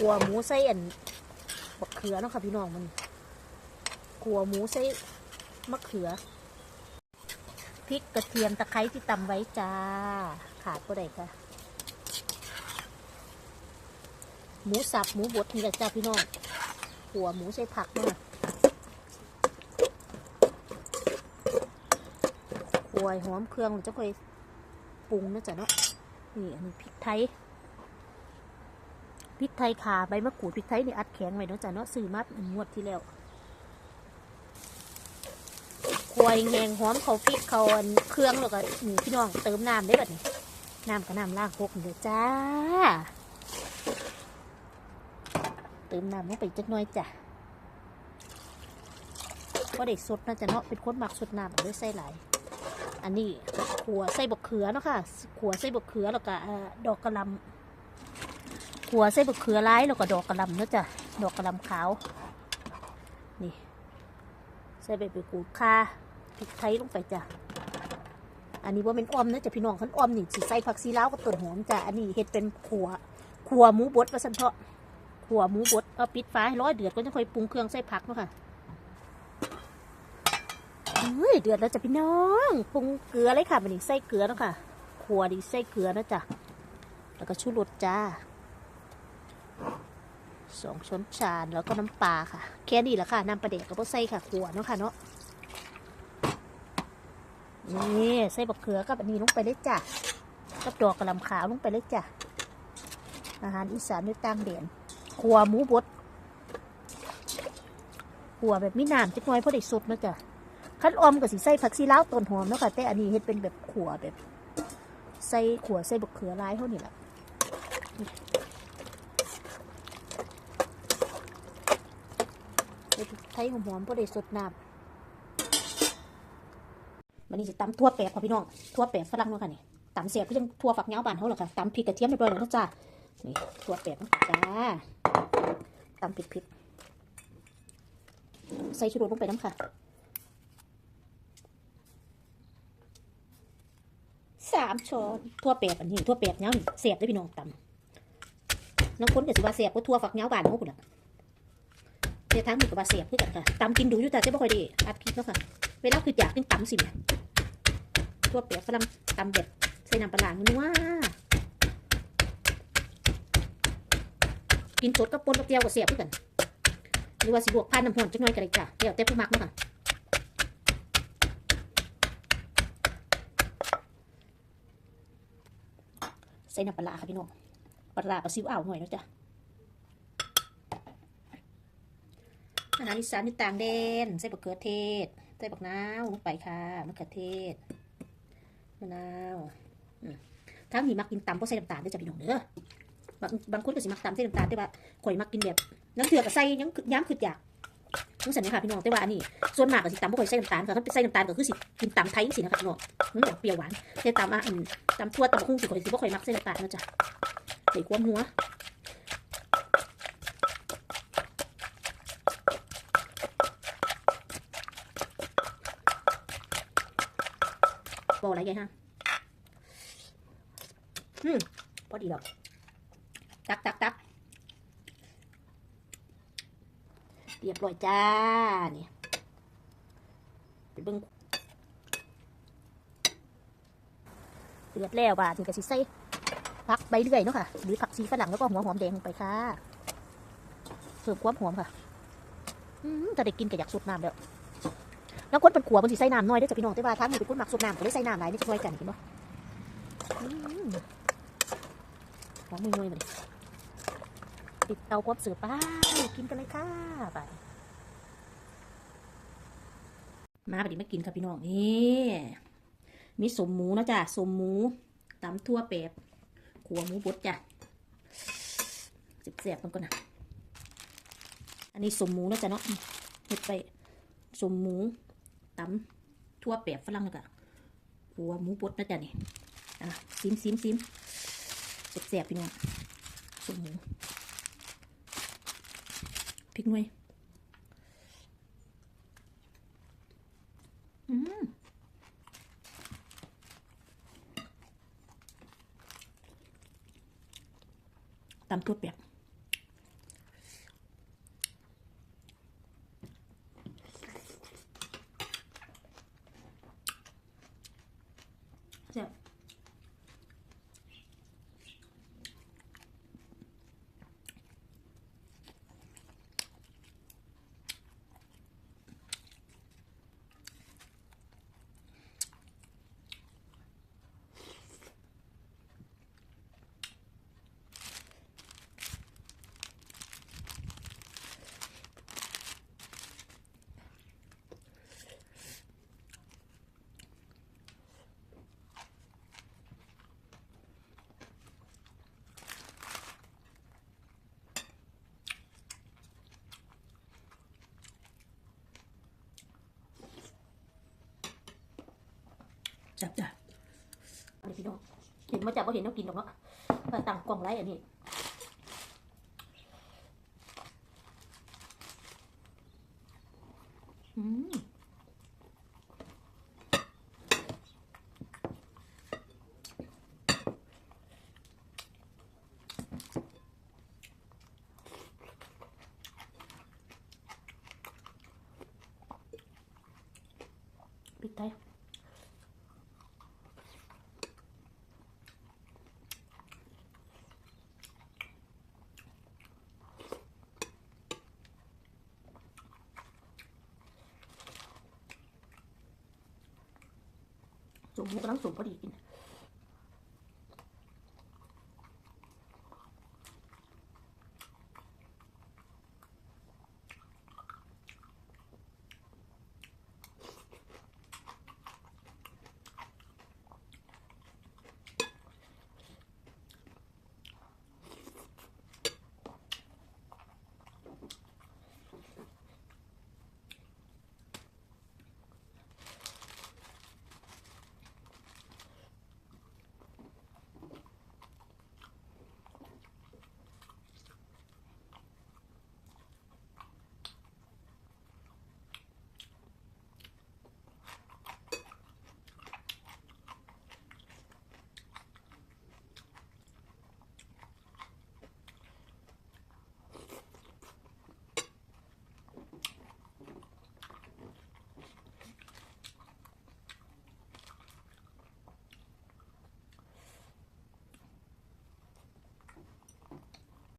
ขัวหมูใส่อันบักเขือเนาะค่ะพี่น้องมันขัวหมูใส่มะเขือพริกกระเทียมตะไคร้ที่ตำไว้จ้า ขาดก็ได้ค่ะ หมูสับหมูบดนี่แหละจ้าพี่น้องขัวหมูใส่ผักเนาะขัวหอมเครื่องจะค่อยปรุงนะจ๊ะเนาะนี่อันนี้พริกไทย พริกไทยขาใบมะกรูดพริกไทยนี่อัดแข็งไว้เนาะจ้ะเนาะซื้อมาอันงวดที่แล้วควายแหงหอมเขาพริกเขาอันเครื่องแล้วก็นี่พี่น้องเติมน้ำได้แบบนี้น้ำกับน้ำล้างพกนี่เด้อจ้า เติมน้ำลงไปจักน่อยจ้ะก็เด็กสดนะจ๊ะเนาะเป็นคนหมักสดน้ำด้วยไส้หลอันนี้ขัวไส้บกเขือเนาะค่ะขัวไส้บกเขือแล้วก็ดอกกระลำ ขัวใส่บะเขือร้ายแล้วก็ดอกกระลำเนาะจ้ะดอกกระลำขาว นี่ ใส่ใบไปกูดข่าพริกไทยลงไปจ้ะอันนี้ว่าเป็นอ้อมนะจ้ะพี่น้องขันอ้อมนี่สิใส่ผักซีลาวกับต้นหอมจ้ะอันนี้เฮ็ดเป็นขัวขัวหมูบดว่าสันเถาะขัวหมูบดเอาปิดฟ้าให้ร้อยเดือดก็จะค่อยปรุงเครื่องใส่ผักเนาะค่ะเฮ้ยเดือดแล้วจ้ะพี่น้องปรุงเกลือเลยค่ะมันนี่ใส่เกลือเนาะค่ะขัวดีใส่เกลือนะจ้ะแล้วก็ชูรสจ้า สองช้อนชาแล้วก็น้ำปลาค่ะ แค่นี้แหละค่ะน้ำปลาเด็กกับพวกไส้ค่ะขัวเนาะค่ะเนาะนี่ใส่บักเขือกับอันนี้ลงไปเลยจ้ะกับดอกกระหลำขาวลงไปเลยจ้ะอาหารอีสานด้วยต่างเด่นขัวหมูบดขัวแบบมีน้ำจักน่อยเพราะได้สดนะจ้ะขั้นอมกับสีใส่ผักซีลาวต้นหอมเนาะค่ะแต่อันนี้เฮ็ดเป็นแบบขัวแบบใส่ขัวใส่บักเขือลายเท่านี้แหละ เดี๋ยวไทยหอมพอได้สดน้ำมันนี่จะตำทั่วแปบค่ะพี่น้องทั่วแปบฝรั่งเนาะค่ะนี่ตำเสียบก็ยังทั่วฝักเงาบานเขาหรอกค่ะตำพริกกระเทียมเรียบร้อยแล้วนะจ้านี่ทั่วแปบนะจ้าตำพริกพริกใส่ชูรสลงไปน้ำค่ะสามช้อนทั่วแปบอันนี้ทั่วแปบเงาเสียบได้พี่น้องตำน้องคนก็สิว่าเสียบก็ทั่วฝักเงาบานเขาคุณละ เทั้งหมดกับว่าเสียบคือกันค่ะตำกินดูอยู่แต่เจ๊บ่ค่อยดีอัดคลิปเนาะค่ะ เวลาคืออยากกินตำสิแม่ยทั่วเปียกฝรั่งตำแบบใส่น้ำปลาร้านัวกินสดกับปนกับเจียวกับเสียบคือกันหรือว่าสิบวกพันน้ำหอมจักหน่อยก็ได้จ้ะเดี๋ยวแต่ผู้มักเนาค่ะใส่น้ำปลาค่ะพี่น้องปลาร้ากับซิวอ่าวหน่อยนะจ้ะ อา หารอีสานที่ต่างแดนใส่บักเขือเทศใส่บักนาวลงไปค่ะมะเขือเทศมะนาวอืมถ้ามีมักกินตำก็ใส่น้ำตาลด้จะพี่น้องเด้อบางบางคนก็สิมักตำใส่น้ำตาลแต่ว่าข่อยมักกินแบบน้ำเถื่อกับใส่ยังย้ำคืออยากต้สั่นนะคะพี่น้องแต่ว่าอันนี้ส่วนมากก็สิตำบ่ค่อยใส่น้ำตาลค่ะถ้าเป็นใส่น้ำตาลก็คือสิกินตำไทยสินะคะพี่น้องมันแบบเปรี้ยวหวานแต่ตำอะตำทั่วตำคุ้งสิข่อยสิบ่ค่อยมักใส่น้ำตาลนะจ๊ะใส่ความหัว บอะไรไงฮะอืมพอดีหรอกตักตักตักเรียบร้อยจ้านี่ไปเบิ้งเดือดแล้วบ่าถึงกะสิใส่ผักใบเลื่อยเนาะค่ะ หรือผักชีฝรั่งแล้วก็หัวหอมแดงลงไปค่ะเพิ่มความหอมค่ะอืมถ้าได้กินก็อยากสุดน้ำแล้ว แล้วคนเป็นขัวมันสิใส่น้ำน้อยเด้จ้ะพี่น้องแต่ว่าทางนี้เป็นคนหมักสุดน้ำก็เลยใส่น้ำหลายนี่จะช่วยกันเห็นบ่อืมหอมมือๆมาดิติดเตาความเสือไป้ากินกันเลยค่ะไปมาปดิมากินค่ะพี่น้องนี่มีสมหมูนะจ้ะสมหมูตำทั่วแปบขัวหมูบดจ้ะเสียบมันก่อนนะอันนี้สมหมูนะจ๊ะเนาะเห็ดไปสมหมู ตำทั่วแปบฝรั่งแล้วก็หัวหมูบดนะจ๊ะนี่อะซิมซิมซิมแสบๆพี่น้องส่วนหมูพริกหน่วยอืมตำทั่วแปบ จับจ้ะนี่พี่น้องเห็นมาจากว่าเห็นต้องกินหรอกเนาะต่างกล่องไรอันนี้อืมปิดไทย สมหมูกำลังสมพอดีกิน